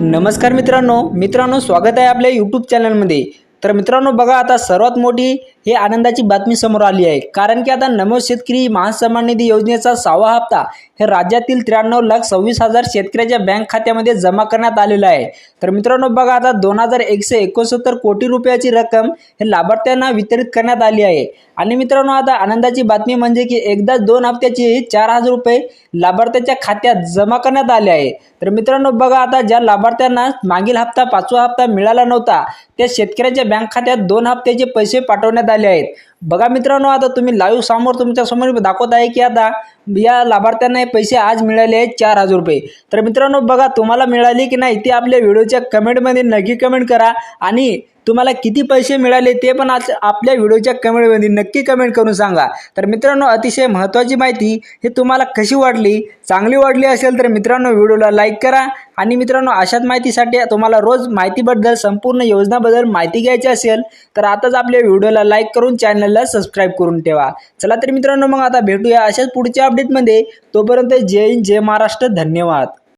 नमस्कार मित्रांनो. मित्रांनो स्वागत आहे आपल्या यूट्यूब चॅनलमध्ये तर मित्रांनो बघा आता सर्वात मोठी हे आनंदाची बातमी समोर आली आहे. कारण की आता नमो शेतकरी महासन्मान निधी योजनेचा सहावा हप्ता हे राज्यातील त्र्याण्णव लाख सव्वीस हजार शेतकऱ्याच्या बँक खात्यामध्ये जमा करण्यात आलेला आहे. तर मित्रांनो बघा आता दोन हजार एकशे एकोणसत्तर कोटी रुपयाची रक्कम हे लाभार्थ्यांना वितरित करण्यात आली आहे. आणि मित्रांनो आता आनंदाची बातमी म्हणजे की एकदा दोन हप्त्याचे चार हजार रुपये लाभार्थ्याच्या खात्यात जमा करण्यात आले आहे. तर मित्रांनो बघा आता ज्या लाभार्थ्यांना मागील हप्ता पाचवा हप्ता मिळाला नव्हता त्या शेतकऱ्याच्या बँक खात्यात दोन हप्त्याचे पैसे पाठवण्यात आले आहेत. बघा मित्रांनो आता तुम्ही लाईव्ह समोर तुमच्यासमोर दाखवत आहे की आता या लाभार्थ्यांना हे पैसे आज मिळाले आहेत चार हजार रुपये. तर मित्रांनो बघा तुम्हाला मिळाले की नाही ते आपल्या व्हिडिओच्या कमेंटमध्ये नक्की कमेंट करा आणि तुम्हाला किती पैसे मिळाले ते पण आज आपल्या व्हिडिओच्या कमेंटमध्ये नक्की कमेंट करून सांगा. तर मित्रांनो अतिशय महत्त्वाची माहिती ही तुम्हाला कशी वाटली चांगली वाटली असेल तर मित्रांनो व्हिडिओला लाईक करा आणि मित्रांनो अशाच माहितीसाठी तुम्हाला रोज माहितीबद्दल संपूर्ण योजनाबद्दल माहिती घ्यायची असेल तर आताच आपल्या व्हिडिओला लाईक करून चॅनलला सबस्क्राईब करून ठेवा. चला तर मित्रांनो मग आता भेटूया अशाच पुढच्या अपडेटमध्ये तोपर्यंत जय हिंद जय महाराष्ट्र धन्यवाद.